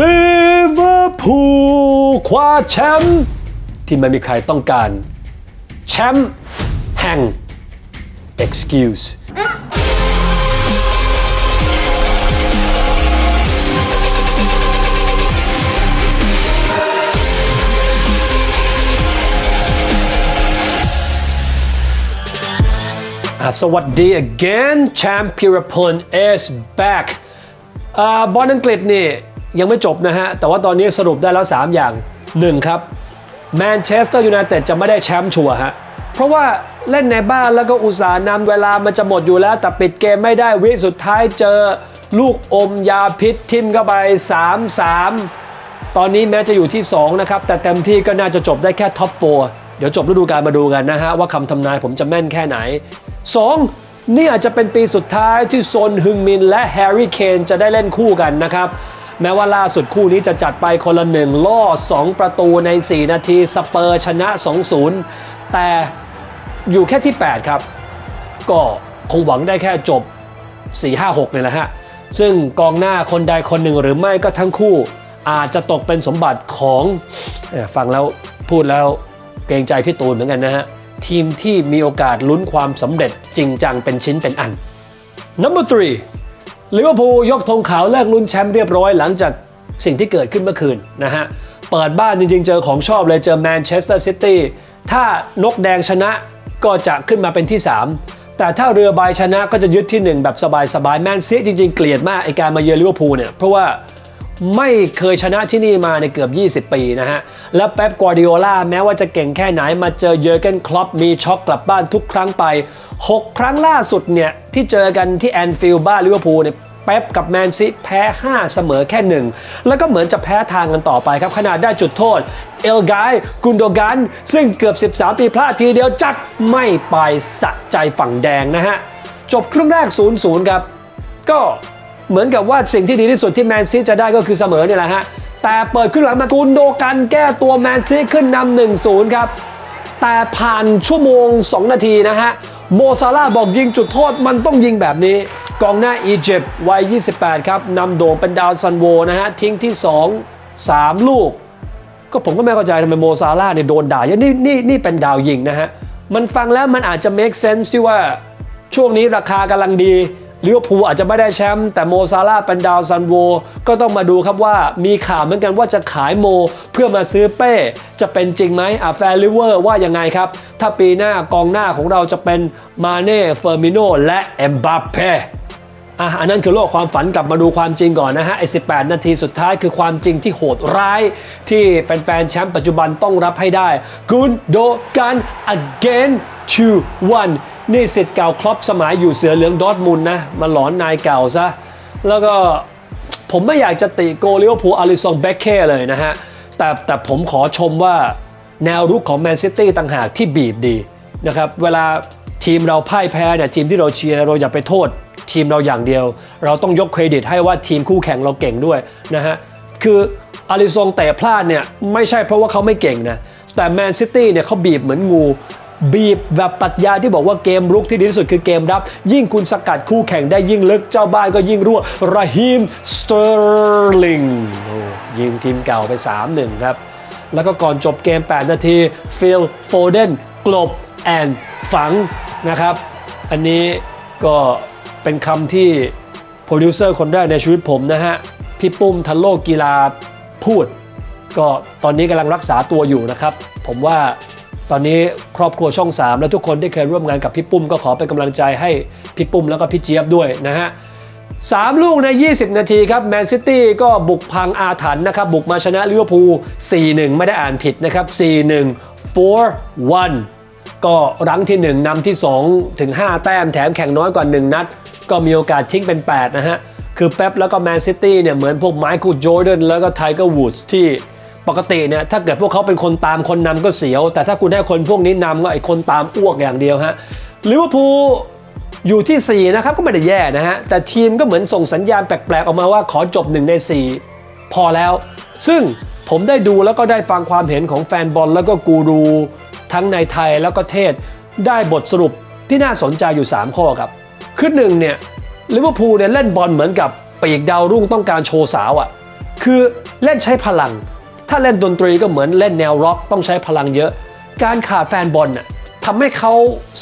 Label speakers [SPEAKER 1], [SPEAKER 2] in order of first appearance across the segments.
[SPEAKER 1] ลิเวอร์พูลคว้าแชมป์ที่ไม่มีใครต้องการ แชมป์แห่ง excuse อะสวัสดี again แชมป์พิรพล is back อ่าบอลอังกฤษนี่ ยังไม่จบนะฮะ แต่ว่าตอนนี้สรุปได้แล้ว 3 อย่าง 1 ครับแมนเชสเตอร์ยูไนเต็ดจะไม่ได้แชมป์ชัวร์ฮะ เพราะว่าเล่นในบ้านแล้วก็อุตสาห์นำเวลามันจะหมดอยู่แล้ว แต่ปิดเกมไม่ได้วิสุดท้ายเจอลูกอมยาพิษทิมเข้าไป 3-3 ตอนนี้แม้จะอยู่ที่ 2 นะครับ แต่เต็มที่ก็น่าจะจบได้แค่ท็อป 4 เดี๋ยวจบฤดูกาลมาดูกันนะฮะ ว่าคำทำนายผมจะแม่นแค่ไหน 2. นี่อาจจะเป็นปีสุดท้ายที่โซนฮึงมินและแฮร์รี่เคนจะได้เล่นคู่กันนะครับ แม้ว่าล่าสุดคู่นี้จะจัดไปคนละหนึ่งล่อ 2 ประตูใน 4 นาทีสเปอร์ชนะ 2-0 แต่อยู่แค่ที่ 8 ครับ ก็คงหวังได้แค่จบ 4 5 6เนี่ยแหละฮะ ซึ่งกองหน้าคนใดคนหนึ่งหรือไม่ก็ทั้งคู่อาจจะตกเป็นสมบัติของฟังแล้วพูดแล้วเกรงใจพี่ตูนเหมือนกันนะฮะ ทีมที่มีโอกาสลุ้นความสำเร็จจริงจังเป็นชิ้นเป็นอัน Number three ลิเวอร์พูลยกธงขาวเลิกลุ้นแชมป์เรียบร้อยหลังจากสิ่งที่เกิดขึ้นเมื่อคืนนะฮะ เปิดบ้านจริงๆ เจอของชอบเลยเจอแมนเชสเตอร์ซิตี้ถ้านกแดงชนะก็จะขึ้นมาเป็นที่ 3 แต่ถ้าเรือใบชนะก็จะยึดที่ 1 แบบสบายๆ แมนซีจริงๆ เกลียดมากไอการมาเยือนลิเวอร์พูลเนี่ยเพราะว่า ไม่เคยชนะที่นี่มาในเกือบ 20 ปีนะฮะ และเป๊ปกวาดิโอลา แม้ว่าจะเก่งแค่ไหนมาเจอเยอร์เกน คล็อปมีช็อกกลับบ้านทุกครั้งไป 6 ครั้งล่าสุดเนี่ย ที่เจอกันที่แอนฟิลด์บ้านลิเวอร์พูลเนี่ยเป๊ปกับแมนซีแพ้ 5 เสมอแค่ 1 แล้วก็เหมือนจะแพ้ทางกันต่อไปครับ ขนาดได้จุดโทษ เอลกายกุนโดกัน ซึ่งเกือบ 13 ปีพลาดทีเดียวจัดไม่ไปสะใจฝั่งแดงนะฮะจบครึ่งแรก 0-0 ครับ ก็ เหมือนกับว่าสิ่งที่ดีที่สุดที่แมนซีจะได้ก็คือเสมอเนี่ยแหละฮะ แต่เปิดครึ่งหลังมากุนโดกันแก้ตัวแมนซีขึ้นนำ1-0ครับ แต่ผ่านชั่วโมง 2 นาทีนะฮะ โมซาลาบอกยิงจุดโทษมันต้องยิงแบบนี้ กองหน้าอียิปต์วัย 28 ครับนำโด่งเป็นดาวซันโวนะฮะ ทิ้งที่ 2 3 ลูก ก็ผมก็ไม่เข้าใจทำไมโมซาลาเนี่ยโดนด่าอย่างนี่นี่นี่เป็นดาวยิงนะฮะมันฟังแล้วมันอาจจะ make sense ที่ว่าช่วงนี้ราคากำลังดี ลิเวอร์พูลอาจจะไม่ได้แชมป์แต่โมซาลาเป็นดาวซันโว ก็ต้องมาดูครับว่ามีข่าวเหมือนกันว่าจะขายโม เพื่อมาซื้อเป้ จะเป็นจริงไหมอะแฟนลิเวอร์ว่ายังไงครับ ถ้าปีหน้ากองหน้าของเราจะเป็นมาเน่เฟอร์มิโนและเอ็มบัปเป้อะอันนั้นคือโลกความฝันกลับมาดูความจริงก่อนนะฮะไอ้18นาทีสุดท้ายคือความจริงที่โหดร้าย ที่แฟนๆแชมป์ปัจจุบันต้องรับให้ได้กุนโดกัน again to one นี่สิทธิ์เก่าครอปสมัยอยู่เสือเหลืองดอทมุนนะ มาหลอนนายเก่าซะ แล้วก็ผมไม่อยากจะติโกลิเวอร์พูลอาริซองเบคเก้เลยนะฮะ แต่แต่ผมขอชมว่าแนวรุกของแมนซิตี้ต่างหากที่บีบดีนะครับ เวลาทีมเราพ่ายแพ้เนี่ยทีมที่เราเชียร์เราอย่าไปโทษ ทีมเราอย่างเดียว เราต้องยกเครดิตให้ว่าทีมคู่แข่งเราเก่งด้วยนะฮะ คืออาริซองเตะพลาดเนี่ยไม่ใช่เพราะว่าเขาไม่เก่งนะ แต่แมนซิตี้เนี่ยเขาบีบเหมือนงู บีบแบบปรัชญาที่บอกว่าเกมรุกที่ดีที่สุดคือเกมรับ ยิ่งคุณสกัดคู่แข่งได้ยิ่งลึกเจ้าบ้านก็ยิ่งรั่วราฮิมสเตอร์ลิงยิงทีมเก่าไป 3-1 ครับ แล้วก็ก่อนจบเกม 8 นาทีฟิลโฟเดนกลบแอนฝังนะครับ อันนี้ก็เป็นคำที่โปรดิวเซอร์คนแรกในชีวิตผมนะฮะ พี่ปุ้มทันโลกกีฬาพูด ก็ตอนนี้กำลังรักษาตัวอยู่นะครับ ผมว่า ตอนนี้ครอบครัวช่อง 3 และทุกคนที่เคยร่วมงานกับพี่ปุ้มก็ขอเป็นกำลังใจให้พี่ปุ้มแล้วก็พี่เจี๊ยบด้วยนะฮะ3ลูกใน 20 นาทีครับแมนซิตี้ก็บุกพังอาถรรพ์นะครับบุกมาชนะลิเวอร์พูล 4-1 ไม่ได้อ่านผิดนะครับ 4-1 4-1 ก็รั้งที่ 1นำที่ 2 ถึง 5 แต้มแถมแข่งน้อยกว่า 1 นัด ก็มีโอกาสทิ้งเป็น 8 นะฮะ คือเป๊ปแล้วก็แมนซิตี้เนี่ยเหมือนพวกไมเคิลจอร์แดนแล้วก็ไทเกอร์วูดส์ที่ ปกติเนี่ยถ้าเกิดพวกเขาเป็นคนตามคนนำก็เสียว แต่ถ้าคุณให้คนพวกนี้นำก็ไอ้คนตามอ้วกอย่างเดียวฮะลิเวอร์พูลอยู่ที่ 4 นะครับก็ไม่ได้แย่นะฮะ แต่ทีมก็เหมือนส่งสัญญาณแปลกๆ ออกมาว่าขอจบ 1 ใน 4 พอแล้ว ซึ่งผมได้ดูแล้วก็ได้ฟังความเห็นของแฟนบอลแล้วก็กูรู ทั้งในไทยแล้วก็เทศ ได้บทสรุปที่น่าสนใจอยู่ 3 ข้อครับ คือหนึ่งเนี่ยลิเวอร์พูลเนี่ยเล่นบอลเหมือนกับปีกดาวรุ่งต้องการโชว์สาวอะ่ะคือเล่นใช้พลัง ถ้าเล่นดนตรีก็เหมือนเล่นแนวร็อกต้องใช้พลังเยอะ การขาดแฟนบอลน่ะทำให้เขา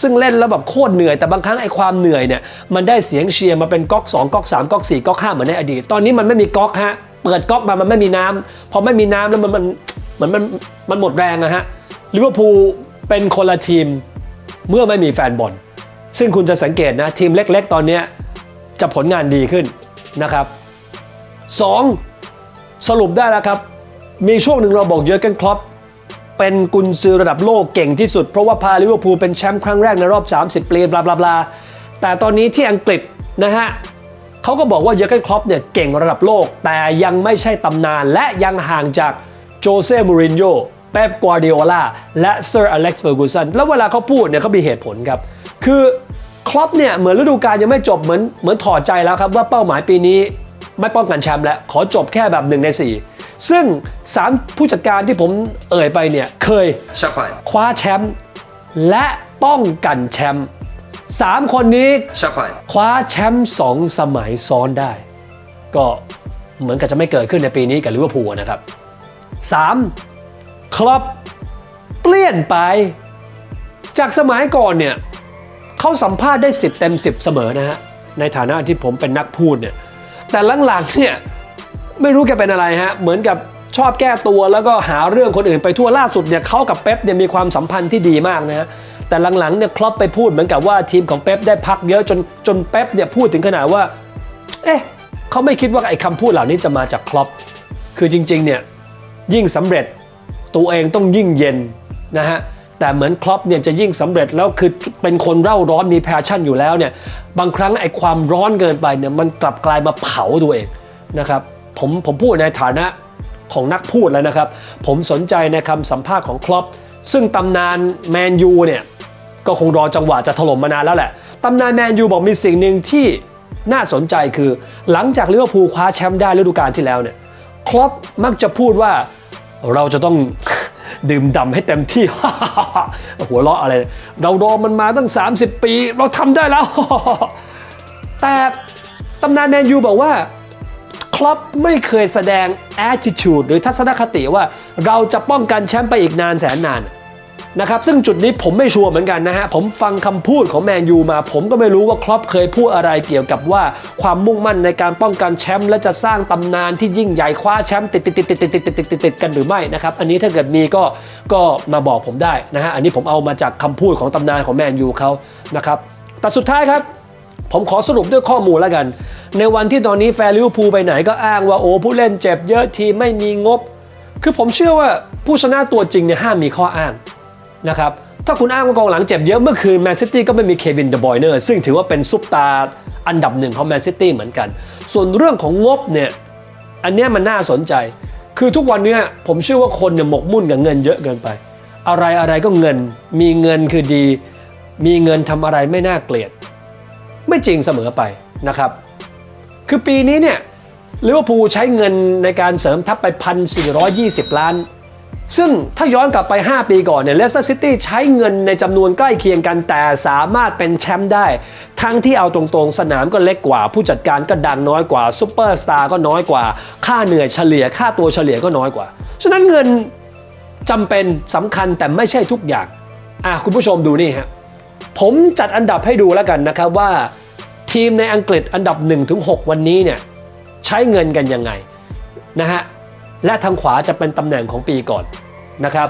[SPEAKER 1] ซึ่งเล่นแล้วแบบโคตรเหนื่อยแต่บางครั้งไอ้ความเหนื่อยเนี่ยมันได้เสียงเชียร์มาเป็นก๊อก2ก๊อก3ก๊อก4ก๊อก5เหมือนในอดีต ตอนนี้มันไม่มีก๊อกฮะเปิดก๊อกมามันไม่มีน้ำพอไม่มีน้ำแล้วมันมันเหมือนมันมันหมดแรงอะฮะลิเวอร์พูลเป็นคนละทีมเมื่อไม่มีแฟนบอลซึ่งคุณจะสังเกตนะทีมเล็ก ๆ ตอนนี้จะผลงานดีขึ้นนะครับ 2. สรุปได้แล้วครับ มีช่วงหนึ่งเราบอกเยอร์เกนคล็อปเป็นกุนซือระดับโลกเก่งที่สุด เพราะว่าพาลิเวอร์พูลเป็นแชมป์ครั้งแรกในรอบ 30 ปีบลาบลาบลาแต่ตอนนี้ที่อังกฤษนะฮะเขาก็บอกว่าเยอร์เกนคล็อปเนี่ยเก่งระดับโลก แต่ยังไม่ใช่ตำนานและยังห่างจากโจเซ่มูรินโญ่เป๊ปกัวเดียโลาและเซอร์อเล็กซ์เฟอร์กูสันแล้วเวลาเขาพูดเนี่ยเขามีเหตุผลครับ คือคล็อปเนี่ยเหมือนฤดูกาลยังไม่จบเหมือนเหมือนถอดใจแล้วครับว่าเป้าหมายปีนี้ไม่ป้องกันแชมป์แล้วขอจบแค่แบบหนึ่งใน4 ซึ่งสามผู้จัดการที่ผมเอ่ยไปเนี่ยเคย
[SPEAKER 2] ชักไผ่
[SPEAKER 1] คว้าแชมป์และป้องกันแชมป์สามคนนี้
[SPEAKER 2] ชักไผ่
[SPEAKER 1] คว้าแชมป์สองสมัยซ้อนได้ ก็เหมือนกับจะไม่เกิดขึ้นในปีนี้กับลิเวอร์พูลนะครับ 3. ครอปเปลี่ยนไป จากสมัยก่อนเนี่ยเขาสัมภาษณ์ได้ 10 เต็ม 10 เสมอนะฮะในฐานะที่ผมเป็นนักพูดเนี่ยแต่หลังๆเนี่ย ไม่รู้แกเป็นอะไรฮะ เหมือนกับชอบแก้ตัวแล้วก็หาเรื่องคนอื่นไปทั่วล่าสุดเนี่ยเขากับเป๊ปเนี่ยมีความสัมพันธ์ที่ดีมากนะฮะแต่หลังๆเนี่ยครอปไปพูดเหมือนกับว่าทีมของเป๊ปได้พักเยอะจนจนเป๊ปเนี่ยพูดถึงขนาดว่า เอ๊ะเขาไม่คิดว่าไอ้คำพูดเหล่านี้จะมาจากครอปคือจริงๆเนี่ยยิ่งสำเร็จตัวเองต้องยิ่งเย็นนะฮะแต่เหมือนครอปเนี่ยจะยิ่งสำเร็จแล้วคือเป็นคนเร่าร้อนมีแพชชั่นอยู่แล้วเนี่ยบางครั้งไอ้ความร้อนเกินไปเนี่ยมันกลับกลายมาเผาตัวเองนะครับ ผมผมพูดในฐานะของนักพูดแล้วนะครับ ผมสนใจในคำสัมภาษณ์ของครอปซึ่งตำนานแมนยูเนี่ย ก็คงรอจังหวะจะถล่มมานานแล้วแหละ ตำนานแมนยูบอกมีสิ่งหนึ่งที่น่าสนใจคือ หลังจากลิเวอร์พูลคว้าแชมป์ได้ฤดูกาลที่แล้วเนี่ยครอปมักจะพูดว่าเราจะต้องดื่มด่ำให้เต็มที่ หัวเราะอะไร เรารอมันมาตั้ง 30 ปี เราทำได้แล้ว แต่ตำนานแมนยูบอกว่า ครอปไม่เคยแสดง attitude หรือทัศนคติว่าเราจะป้องกันแชมป์ไปอีกนานแสนนานนะครับซึ่งจุดนี้ผมไม่ชัวร์เหมือนกันนะฮะ ผมฟังคำพูดของแมนยูมา ผมก็ไม่รู้ว่าครอปเคยพูดอะไรเกี่ยวกับว่าความมุ่งมั่นในการป้องกันแชมป์และจะสร้างตำนานที่ยิ่งใหญ่คว้าแชมป์ติดติดติดติดติดติดติดติดติดติดกันหรือไม่นะครับ อันนี้ถ้าเกิดมีก็ก็มาบอกผมได้นะฮะ อันนี้ผมเอามาจากคำพูดของตำนานของแมนยูเขานะครับแต่สุดท้ายครับ ผมขอสรุปด้วยข้อมูลแล้วกัน ในวันที่ตอนนี้แฟนลิเวอร์พูลไปไหนก็อ้างว่าโอ้ผู้เล่นเจ็บเยอะทีไม่มีงบ คือผมเชื่อว่าผู้ชนะตัวจริงเนี่ยห้ามมีข้ออ้างนะครับถ้าคุณอ้างว่ากองหลังเจ็บเยอะเมื่อคืนแมนซิตี้ก็ไม่มีเควินเดอบอยเนอร์ซึ่งถือว่าเป็นซุปตาร์อันดับหนึ่งของแมนซิตี้เหมือนกัน ส่วนเรื่องของงบเนี่ยอันนี้มันน่าสนใจ คือทุกวันนี้ผมเชื่อว่าคนเนี่ยหมกมุ่นกับเงินเยอะเกินไป อะไรอะไรก็เงิน มีเงินคือดี มีเงินทำอะไรไม่น่าเกลียด ไม่จริงเสมอไปนะครับ คือปีนี้เนี่ยลิเวอร์พูลใช้เงินในการเสริมทัพไป 1,420 ล้าน ซึ่งถ้าย้อนกลับไป 5 ปีก่อนเนี่ยเลสเตอร์ซิตี้ใช้เงินในจำนวนใกล้เคียงกันแต่สามารถเป็นแชมป์ได้ ทั้งที่เอาตรงๆ สนามก็เล็กกว่า ผู้จัดการก็ดังน้อยกว่าซูเปอร์สตาร์ก็น้อยกว่า ค่าเหนื่อยเฉลี่ย ค่าตัวเฉลี่ยก็น้อยกว่า ฉะนั้นเงินจำเป็นสำคัญแต่ไม่ใช่ทุกอย่างอะคุณผู้ชมดูนี่ฮะ ผมจัดอันดับให้ดูแล้วกันนะครับว่า ทีมในอังกฤษอันดับ 1-6 วันนี้เนี่ยใช้เงินกันยังไงนะฮะและทางขวาจะเป็นตำแหน่งของปีก่อนนะครับ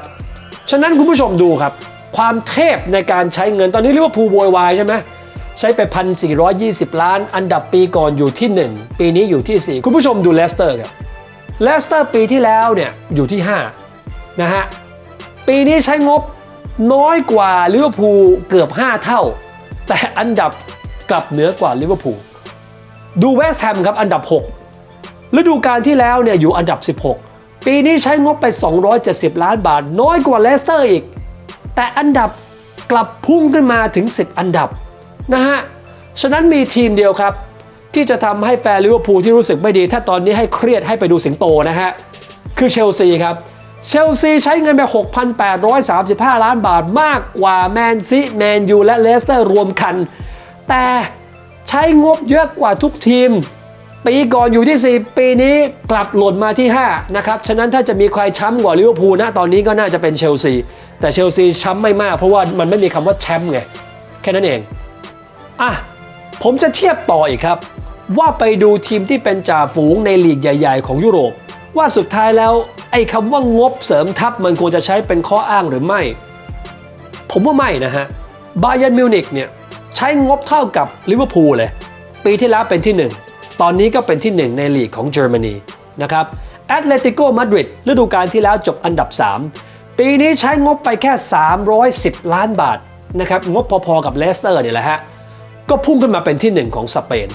[SPEAKER 1] ฉะนั้นคุณผู้ชมดูครับ ความเทพในการใช้เงินตอนนี้เรียกว่าพูโวยวายใช่ไหมใช้ไป 1,420 ล้าน อันดับปีก่อนอยู่ที่ 1 ปีนี้อยู่ที่ 4 คุณผู้ชมดูเลสเตอร์ครับเลสเตอร์ปีที่แล้วเนี่ยอยู่ที่5นะฮะปีนี้ใช้งบ น้อยกว่าลิเวอร์พูลเกือบ 5 เท่า แต่อันดับกลับเหนือกว่าลิเวอร์พูลดูเวสต์แฮมครับอันดับ 6 ฤดูกาลที่แล้วเนี่ยอยู่อันดับ 16 ปีนี้ใช้งบไป 270 ล้านบาท น้อยกว่าเลสเตอร์อีก แต่อันดับกลับพุ่งขึ้นมาถึง 10 อันดับนะฮะ ฉะนั้นมีทีมเดียวครับ ที่จะทำให้แฟนลิเวอร์พูลที่รู้สึกไม่ดี ถ้าตอนนี้ให้เครียดให้ไปดูสิงโตนะฮะ คือเชลซีครับ เชลซีใช้เงินไป 6,835 ล้านบาทมากกว่าแมนซีแมนยูและเลสเตอร์รวมกัน แต่ใช้งบเยอะกว่าทุกทีม ปีก่อนอยู่ที่ 4 ปีนี้กลับหล่นมาที่ 5 นะครับ ฉะนั้นถ้าจะมีใครช้ำกว่าลิเวอร์พูลนะตอนนี้ก็น่าจะเป็นเชลซี แต่เชลซีช้ำไม่มากเพราะว่ามันไม่มีคำว่าแชมป์ไง แค่นั้นเอง อะ ผมจะเทียบต่ออีกครับ ว่าไปดูทีมที่เป็นจ่าฝูงในลีกใหญ่ ๆ ของยุโรป ว่าสุดท้ายแล้วไอ้คำว่างบเสริมทัพมันควรจะใช้เป็นข้ออ้างหรือไม่ ผมว่าไม่นะฮะบาเย r n m มิวนิกเนี่ยใช้งบเท่ากับลิเวอร์พูลเลย ปีที่แล้วเป็นที่ 1 ตอนนี้ก็เป็นที่ 1 ในลีกของเยอรมนีนะครับแอตเลติโกมาดริดฤดูกาลที่แล้วจบอันดับ 3 ปีนี้ใช้งบไปแค่ 310 ล้านบาทนะครับงบพอๆกับเลสเตอร์เนี่ยแหละฮะก็พุ่งขึ้นมาเป็นที่ 1 ของสเปน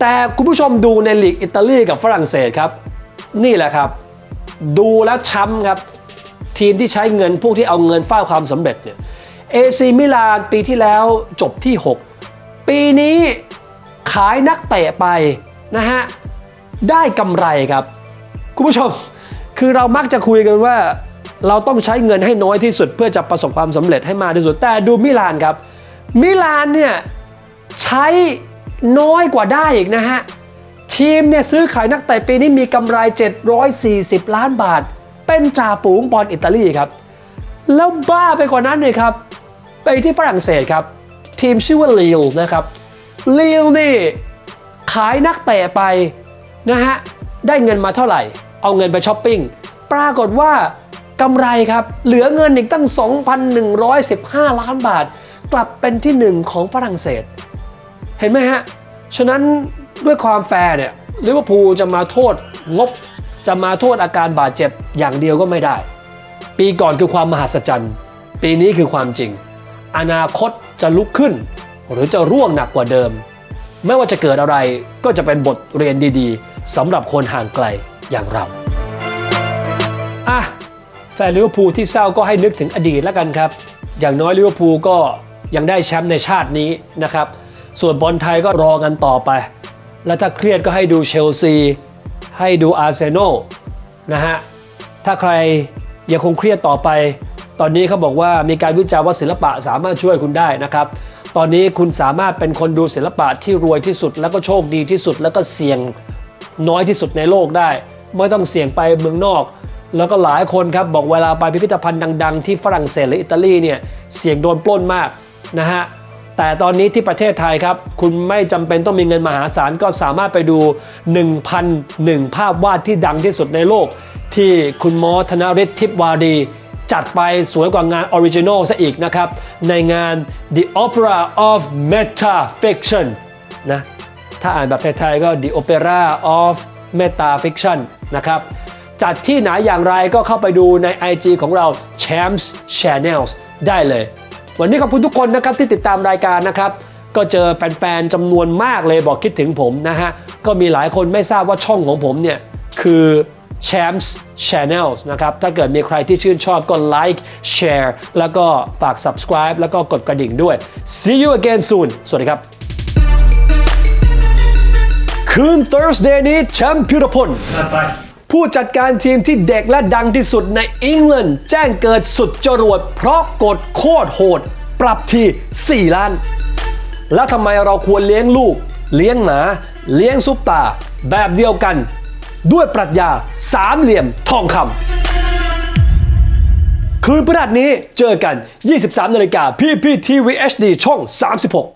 [SPEAKER 1] แต่คุณผู้ชมดูในลีกอิตาลีกับฝรั่งเศสครับ นี่แหละครับ ดูแล้วช้ำครับ ทีมที่ใช้เงินพวกที่เอาเงินเฝ้าความสำเร็จเนี่ยเอซีมิลานปีที่แล้วจบที่ 6 ปีนี้ขายนักเตะไปนะฮะ ได้กำไรครับ คุณผู้ชม คือเรามักจะคุยกันว่าเราต้องใช้เงินให้น้อยที่สุดเพื่อจะประสบความสำเร็จให้มากที่สุด แต่ดูมิลานครับ มิลานเนี่ยใช้น้อยกว่าได้อีกนะฮะ ทีมเนี่ยซื้อขายนักเตะปีนี้มีกำไร 740 ล้านบาท เป็นจ่าฝูงบอลอิตาลีครับ แล้วบ้าไปกว่านั้นเลยครับ ไปที่ฝรั่งเศสครับ ทีมชื่อว่าลีลนะครับลีลนี่ขายนักเตะไปนะฮะได้เงินมาเท่าไหร่ เอาเงินไปช้อปปิ้งปรากฏว่ากำไรครับ เหลือเงินอีกตั้ง 2,115 ล้านบาท กลับเป็นที่หนึ่งของฝรั่งเศส เห็นไหมฮะ ฉะนั้น ด้วยความแฟร์เนี่ยลิเวอร์พูลจะมาโทษงบ จะมาโทษอาการบาดเจ็บอย่างเดียวก็ไม่ได้ ปีก่อนคือความมหัศจรรย์ ปีนี้คือความจริง อนาคตจะลุกขึ้น หรือจะร่วงหนักกว่าเดิม ไม่ว่าจะเกิดอะไรก็จะเป็นบทเรียนดีๆสำหรับคนห่างไกลอย่างเราอะแฟนลิเวอร์พูลที่เศร้าก็ให้นึกถึงอดีตแล้วกันครับ อย่างน้อยลิเวอร์พูลก็ยังได้แชมป์ในชาตินี้นะครับ ส่วนบอลไทยก็รอกันต่อไป แล้วถ้าเครียดก็ให้ดูเชลซี ให้ดูอาร์เซนอลนะฮะ ถ้าใครยังคงเครียดต่อไป ตอนนี้เขาบอกว่ามีการวิจัยว่าศิลปะสามารถช่วยคุณได้นะครับ ตอนนี้คุณสามารถเป็นคนดูศิลปะที่รวยที่สุด แล้วก็โชคดีที่สุด แล้วก็เสี่ยงน้อยที่สุดในโลกได้ ไม่ต้องเสี่ยงไปเมืองนอก แล้วก็หลายคนครับบอกเวลาไปพิพิธภัณฑ์ดัง ๆ ที่ฝรั่งเศสหรืออิตาลีเนี่ยเสี่ยงโดนปล้นมากนะฮะ แต่ตอนนี้ที่ประเทศไทยครับ คุณไม่จำเป็นต้องมีเงินมหาศาลก็สามารถไปดู 1,001 ภาพวาดที่ดังที่สุดในโลก ที่คุณมอธนฤทธิ์ทิพวารีจัดไปสวยกว่างานออริจินอลซะอีกนะครับ ในงาน The Opera of Meta Fiction นะถ้าอ่านแบบไทยๆก็ The Opera of Meta Fiction นะครับจัดที่ไหนอย่างไรก็เข้าไปดูใน IG ของเรา Champs Channels ได้เลย วันนี้ขอบคุณทุกคนนะครับที่ติดตามรายการนะครับ ก็เจอแฟนๆจำนวนมากเลยบอกคิดถึงผมนะฮะ ก็มีหลายคนไม่ทราบว่าช่องของผมเนี่ยคือ Champs Channels นะครับ ถ้าเกิดมีใครที่ชื่นชอบก็ like share แล้วก็ฝาก subscribe แล้วก็กดกระดิ่งด้วย See you again soon สวัสดีครับ คืน Thursday นี้แชมป์พิรพล ผู้จัดการทีมที่เด็กและดังที่สุดในอังกฤษแจ้งเกิดสุดจรวดเพราะกดโคตรโหด ปรับที 4 ล้าน แล้วทำไมเราควรเลี้ยงลูก เลี้ยงหมา เลี้ยงซุปตา แบบเดียวกัน ด้วยปรัชญาสามเหลี่ยมทองคำคืนพฤหัสนี้เจอกัน 23นาฬิกา PPTV HD ช่อง 36